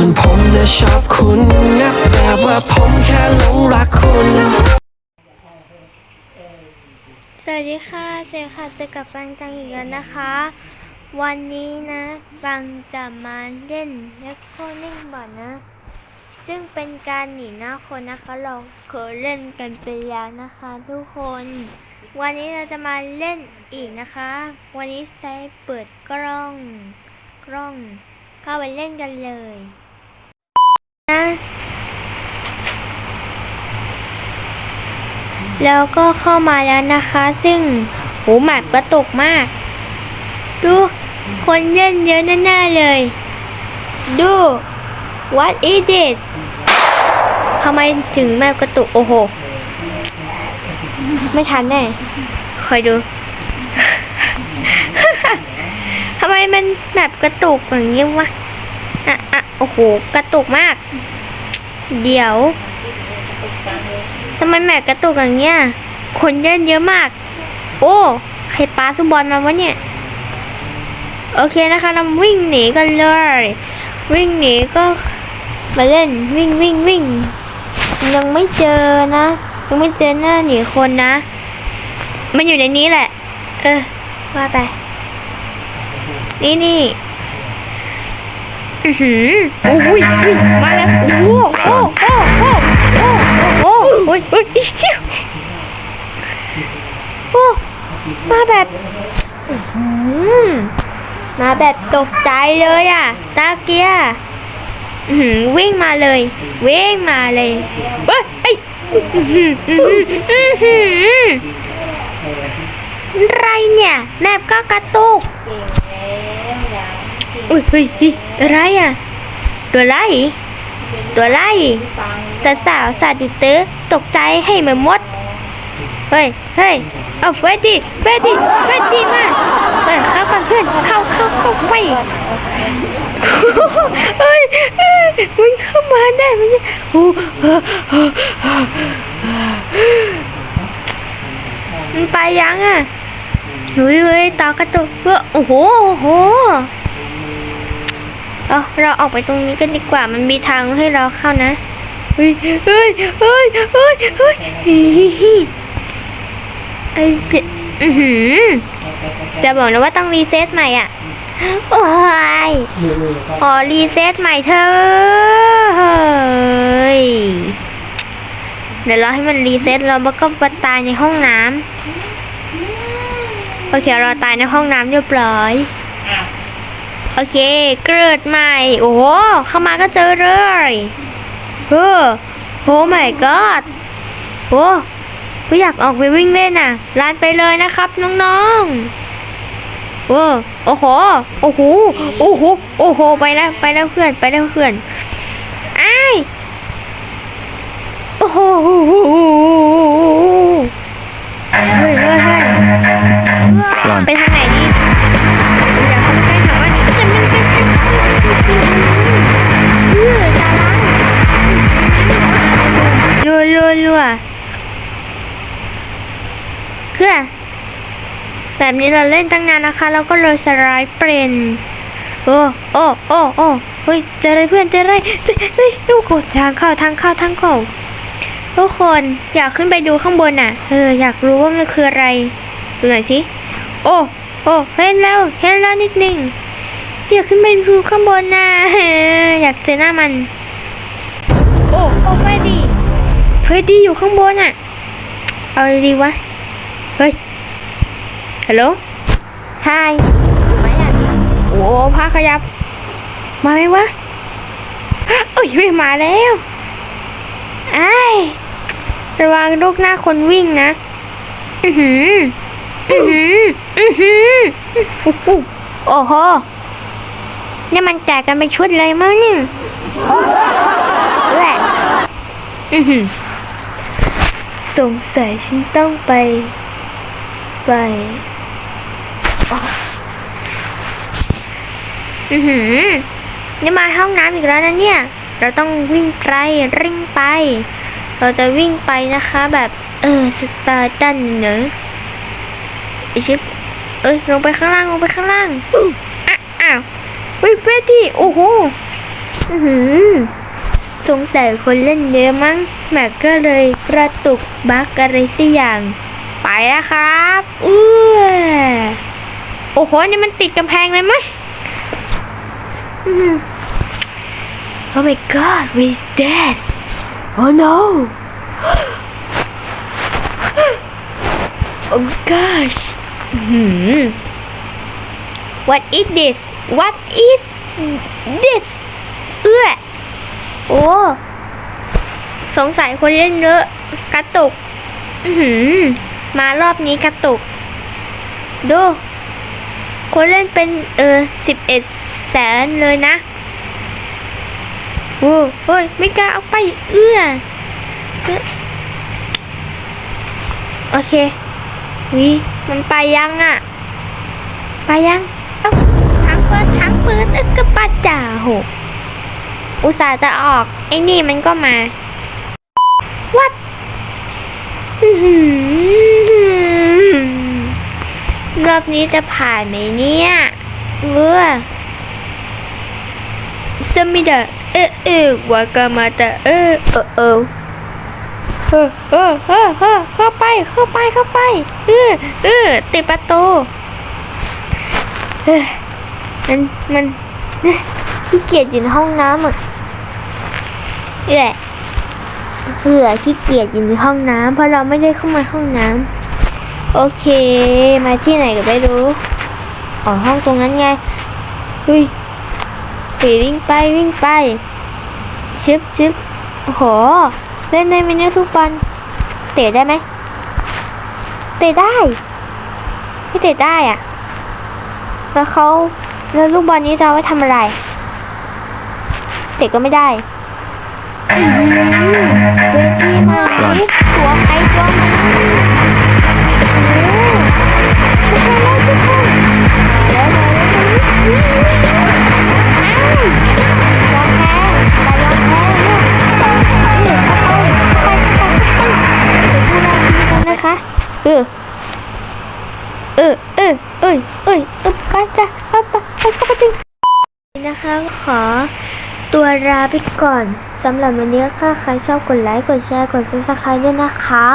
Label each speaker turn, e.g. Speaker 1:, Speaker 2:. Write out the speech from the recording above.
Speaker 1: วนผมนะชอบคุณนะแบบว่าผมแค่หลงรักคุณ
Speaker 2: สวัสดีค่ะเซค่ะเจะกับฟังจังอีกแล้วนะคะ วันนี้นะฟังจะมาเล่นเล็กโคนิ่งบอร์ดนะ ซึ่งเป็นการหนีหน้าคนนะคะเราเคยเล่นกันไปแล้วนะคะ ทุกคน วันนี้เราจะมาเล่นอีกนะคะ วันนี้ใช้เปิดกล้องกล้องเข้าไปเล่นกันเลย แล้วก็เข้ามาแล้วนะคะ ซึ่งหูหมัดกระตุกมาก ดูคนเล่นเยอะแน่ๆเลย ดู what is this ทำไมถึงแมวกระตุก โอ้โห ไม่ทันแน่ คอยดู ทำไมมันแบบกระตุกอย่างนี้วะอะอะ โอ้โห กระตุกมาก เดี๋ยวทำไมแมปกระตุกอย่างเงี้ย คนเล่นเยอะมาก โอ้ใครปาสุบอลมาวะเนี่ย โอเคนะคะเราวิ่งหนีกันเลย วิ่งหนีก็มาเล่นวิ่งวิ่งวิ่ง ยังไม่เจอนะ ยังไม่เจอหน้าหนีคนนะ มันอยู่ในนี้แหละ เออว่าไป นี่นี่ อือหือโอ้ยอุ๊ยมาแล้วโอ้โหโอ้โอ้โอ้โอ้โอ้ยโอ้ยโอ้มาแบบอื้อหือมาแบบตกใจเลยอะ ตาเกียวิ่งมาเลย วิ่งมาเลยเฮ้ยไอไรเนี่ย แมปก็กระตุก อุ้ยเฮ้ยอะไรอะ ตัวไลตัวไลสาวสาวๆสาดดูเตอตกใจให้เหมือนมด เฮ้ยเฮ้ยเอาเฟรดดี้เฟรดดี้เฟรดดี้มาเฮ้ยเข้ากันเพื่อนเข้าเข้าเข้าไปเฮ้ยเฮ้ยมึงเข้ามาได้ไหมเนี่ยโอ้มันไปยังอะเฮ้ยเฮ้ยตากระตุกเฮ้ยโอ้โหโอ้โห เออเราออกไปตรงนี้กันดีกว่ามันมีทางให้เราเข้านะเฮ้ยเฮ้ยเฮ้ยเฮ้ยเฮ้ยฮิฮิฮิไอ้เจอือหือจะบอกนะว่าต้องรีเซ็ตใหม่อะโอ้ยขอรีเซ็ตใหม่เถอะเฮ้ยเดี๋ยวเราให้มันรีเซ็ตเราก็มาตายในห้องน้ำโอเคเราตายในห้องน้ำเรียบร้อยโอเค เกิดใหม่ โอ้โห เข้ามาก็เจอเลยเออโอ้ my god โอ้ก็อยากออกไปวิ่งเล่นน่ะลานไปเลยนะครับน้องๆโอ้โอ้โห โอ้โห โอ้โห โอ้โห ไปแล้วไปแล้วเพื่อน ไปแล้วเพื่อนไอ้ายโอ้โหเฮ้ยเฮ้ยเฮ้ยไปทางไหน เพื่อ แบบนี้เราเล่นตั้งนานนะคะเราก็เลยสไลด์เปลี่ยนโอ้โอ้โอ้โอ้เฮ้ยเจออะไรเพื่อนเจออะไรเฮ้ยเฮ้ยลูกโกทางเข้าทางเข้าทางเข้าทุกคนอยากขึ้นไปดูข้างบนน่ะเอออยากรู้ว่ามันคืออะไรดูหน่อยสิโอ้โอ้เห็นแล้วเห็นแล้วนิดนึงอยากขึ้นไปดูข้างบนนะเอออยากเจอหน้ามัน โอ้โอ้เฟรด ดี้เฟรดดี้อยู่ข้างบนอะ เอาดีวะ เฮ้ย ฮัลโหลไฮมาอะ โอ้พาขยับ มาไหมวะโอ้ยไม่มาแล้วไอ้ายระวังลูกหน้าคนวิ่งนะ อือหือ อือหือ อือหืออู้หูโอ้โหนี่มันแจกกันเป็นชุดเลยมั้งเนี่ยแหละอือหือ สงสัยฉันต้องไป ไปอ๋ออือหือนี่มาห้องน้ำอีกแล้วนะเนี่ย เราต้องวิ่งไกลริ่งไป เราจะวิ่งไปนะคะ แบบเออสตาร์ดันเนอะไอชิปเอ้ยลงไปข้างล่างลงไปข้างล่างอะอ้าวเฮ้ยเฟรดดี้โอ้โหอือหือ สงสัยคนเล่นเยอะมั้งแม็กก็เลยกระตุกบักอะไรสักอย่าง ไปแล้วครับอื้อโอ้โหนี่มันติดกำแพงเลยมั้ยอื้อหือ Oh my god with this Oh no Oh gosh อื้อหือ What is this What is this เอื้อ โอ้ สงสัยคนเล่นเยอะกระตุก อือหือมารอบนี้กระตุก ดู คนเล่นเป็นเออสิบเอ็ดแสนเลยนะโอ้เฮ้ย ไม่กล้าเอาไปเอื้อเออโอเควิมันไปยังอะ ไปยัง เอ้าทั้งเปิดทั้งปืนเอ้ยก็ปัดจ่าโห อุตส่าห์จะออกไอ้นี่มันก็มา วัดรอบนี้จะผ่านไหมเนี่ย เออสมิดะเออเออวากามาตะเออเออเออเออเออเออเข้าไปเข้าไปเข้าไปเออเออติดประตูเออมันมันเอ้ยขี้เกียจอยู่ในห้องน้ำอะ แหละเผื่อขี้เกียจอยู่ในห้องน้ำเพราะเราไม่ได้เข้ามาห้องน้ำโอเค มาที่ไหนก็ไม่รู้อ๋อห้องตรงนั้นไงเฮ้ยปีวิ่งไปวิ่งไปชึบชึบโห เล่นได้ไหมเนี่ยทุกวันเตะได้ไหมเตะได้ไม่เตะได้อะแล้วเขาแล้วลูกบอลนี้จะเอาไว้ทำอะไร เตะก็ไม่ได้ ทีใหม่ตัวใครตัวมันโอ้ทุกคนเลยทุกคนมาแล้วมาแล้วอ้าวยอมแพ้แต่ยอมแพ้ลูกเออเอาไปไปเอาไปเดี๋ยวดูแลดีกันนะคะเออเออเออเอ้ยเอ้ยเออไปจ้ะไปไปไปเข้าไปจริงนะคะขอ ตัวลาไปก่อนสำหรับวันนี้ถ้าใครชอบกดไลค์ กดแชร์ กดซับสไครต์ด้วยนะคะ